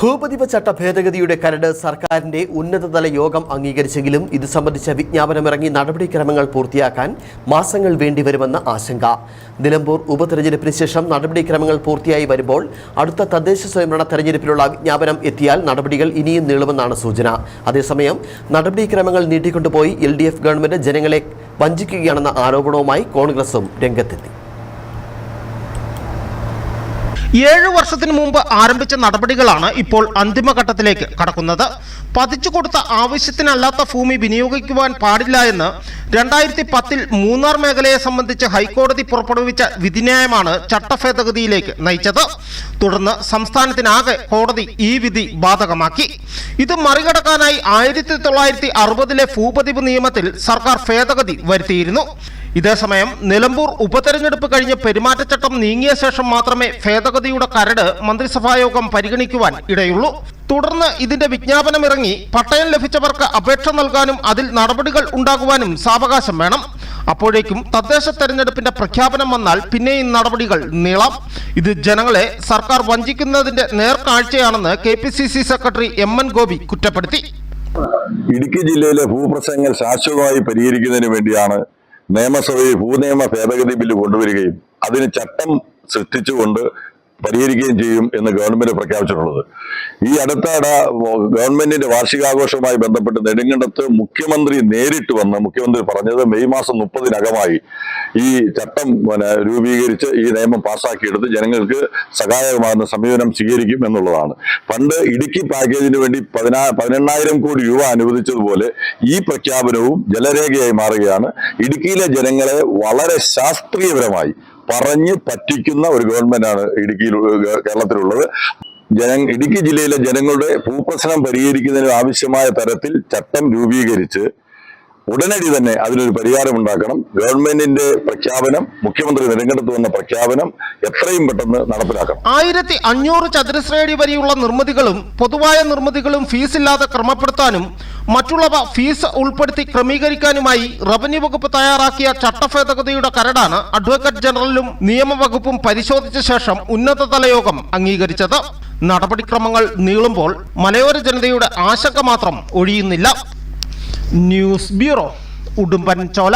ഭൂപതിവ ചട്ട ഭേദഗതിയുടെ കരട് സർക്കാരിന്റെ ഉന്നതതല യോഗം അംഗീകരിച്ചെങ്കിലും ഇത് സംബന്ധിച്ച വിജ്ഞാപനമിറങ്ങി നടപടിക്രമങ്ങൾ പൂർത്തിയാക്കാൻ മാസങ്ങൾ വേണ്ടിവരുമെന്ന ആശങ്ക. നിലമ്പൂർ ഉപതെരഞ്ഞെടുപ്പിന് ശേഷം നടപടിക്രമങ്ങൾ പൂർത്തിയായി വരുമ്പോൾ അടുത്ത തദ്ദേശ സ്വയംഭരണ തെരഞ്ഞെടുപ്പിലുള്ള വിജ്ഞാപനം എത്തിയാൽ നടപടികൾ ഇനിയും നീളുമെന്നാണ് സൂചന. അതേസമയം നടപടിക്രമങ്ങൾ നീട്ടിക്കൊണ്ടുപോയി എൽ ഗവൺമെന്റ് ജനങ്ങളെ വഞ്ചിക്കുകയാണെന്ന ആരോപണവുമായി കോൺഗ്രസും രംഗത്തെത്തി. ഏഴ് വർഷത്തിന് മുമ്പ് ആരംഭിച്ച നടപടികളാണ് ഇപ്പോൾ അന്തിമഘട്ടത്തിലേക്ക് കടക്കുന്നത്. പതിച്ചു കൊടുത്ത ആവശ്യത്തിനല്ലാത്ത ഭൂമി വിനിയോഗിക്കുവാൻ പാടില്ല എന്ന് രണ്ടായിരത്തി പത്തിൽ മൂന്നാർ മേഖലയെ സംബന്ധിച്ച് ഹൈക്കോടതി പുറപ്പെടുവിച്ച വിധിന്യായമാണ് ചട്ടഭേദഗതിയിലേക്ക് നയിച്ചത്. തുടർന്ന് സംസ്ഥാനത്തിനാകെ കോടതി ഈ വിധി ബാധകമാക്കി. ഇത് മറികടക്കാനായി ആയിരത്തി തൊള്ളായിരത്തി അറുപതിലെ ഭൂപതിവ് നിയമത്തിൽ സർക്കാർ ഭേദഗതി വരുത്തിയിരുന്നു. ഇതേസമയം നിലമ്പൂർ ഉപതെരഞ്ഞെടുപ്പ് കഴിഞ്ഞ് പെരുമാറ്റച്ചട്ടം നീങ്ങിയ ശേഷം മാത്രമേ ഭേദഗതിയുടെ കരട് മന്ത്രിസഭായോഗം പരിഗണിക്കുവാൻ ഇടയുള്ളൂ. തുടർന്ന് ഇതിന്റെ വിജ്ഞാപനമിറങ്ങി പട്ടയം ലഭിച്ചവർക്ക് അപേക്ഷ നൽകാനും അതിൽ നടപടികൾ ഉണ്ടാകുവാനും സാവകാശം വേണം. അപ്പോഴേക്കും തദ്ദേശ തെരഞ്ഞെടുപ്പിന്റെ പ്രഖ്യാപനം വന്നാൽ പിന്നെയും നടപടികൾ നീളാം. ഇത് ജനങ്ങളെ സർക്കാർ വഞ്ചിക്കുന്നതിന്റെ നേർക്കാഴ്ചയാണെന്ന് K P C C secretary M N Gopi കുറ്റപ്പെടുത്തി. ഇടുക്കി ജില്ലയിലെ ഭൂപ്രശ്നങ്ങൾ ശാശ്വതമായി പരിഹരിക്കുന്നതിന് വേണ്ടിയാണ് നിയമസഭയിൽ ഭൂനിയമ ഭേദഗതി ബില്ല് കൊണ്ടുവരികയും അതിന് ചട്ടം സൃഷ്ടിച്ചുകൊണ്ട് പരിഹരിക്കുകയും ചെയ്യും എന്ന് ഗവൺമെന്റ് പ്രഖ്യാപിച്ചിട്ടുള്ളത്. ഈ അടുത്തിട ഗവൺമെന്റിന്റെ വാർഷികാഘോഷവുമായി ബന്ധപ്പെട്ട് നെടുങ്കണ്ടത്ത് മുഖ്യമന്ത്രി നേരിട്ട് വന്ന് മുഖ്യമന്ത്രി പറഞ്ഞത് മെയ് മാസം മുപ്പതിനകമായി ഈ ചട്ടം പിന്നെ രൂപീകരിച്ച് ഈ നിയമം പാസ്സാക്കിയെടുത്ത് ജനങ്ങൾക്ക് സഹായകമാകുന്ന സമീപനം സ്വീകരിക്കും എന്നുള്ളതാണ്. പണ്ട് ഇടുക്കി പാക്കേജിന് വേണ്ടി പതിനാ പതിനെണ്ണായിരം കോടി രൂപ അനുവദിച്ചതുപോലെ ഈ പ്രഖ്യാപനവും ജലരേഖയായി മാറുകയാണ്. ഇടുക്കിയിലെ ജനങ്ങളെ വളരെ ശാസ്ത്രീയപരമായി പറഞ്ഞ് പറ്റിക്കുന്ന ഒരു ഗവൺമെന്റാണ് ഇടുക്കിയിൽ കേരളത്തിലുള്ളത്. ജന ഇടുക്കി ജില്ലയിലെ ജനങ്ങളുടെ ഭൂപ്രശ്നം പരിഹരിക്കുന്നതിന് ആവശ്യമായ തരത്തിൽ ചട്ടം രൂപീകരിച്ച് ഉടനടി തന്നെ അതിനൊരു പരിഹാരം ഉണ്ടാക്കണം. ഗവൺമെന്റിന്റെ പ്രഖ്യാപനം മുഖ്യമന്ത്രി നെടുങ്കണ്ടത്ത് വന്ന പ്രഖ്യാപനം എത്രയും പെട്ടെന്ന് നടപ്പിലാക്കണം. ആയിരത്തി അഞ്ഞൂറ് ചതുരശ്രയടി വരെയുള്ള നിർമ്മിതികളും പൊതുവായ നിർമ്മിതികളും ഫീസ് ഇല്ലാതെ ക്രമപ്പെടുത്താനും മറ്റുള്ളവ ഫീസ് ഉൾപ്പെടുത്തി ക്രമീകരിക്കാനുമായി റവന്യൂ വകുപ്പ് തയ്യാറാക്കിയ ചട്ടഭേദഗതിയുടെ കരടാണ് അഡ്വക്കേറ്റ് ജനറലും നിയമവകുപ്പും പരിശോധിച്ച ശേഷം ഉന്നതതല യോഗം അംഗീകരിച്ചത്. നടപടിക്രമങ്ങൾ നീളുമ്പോൾ മലയോര ജനതയുടെ ആശങ്ക മാത്രം ഒഴിയുന്നില്ല. ന്യൂസ് ബ്യൂറോ ഉടുമ്പൻ ചോല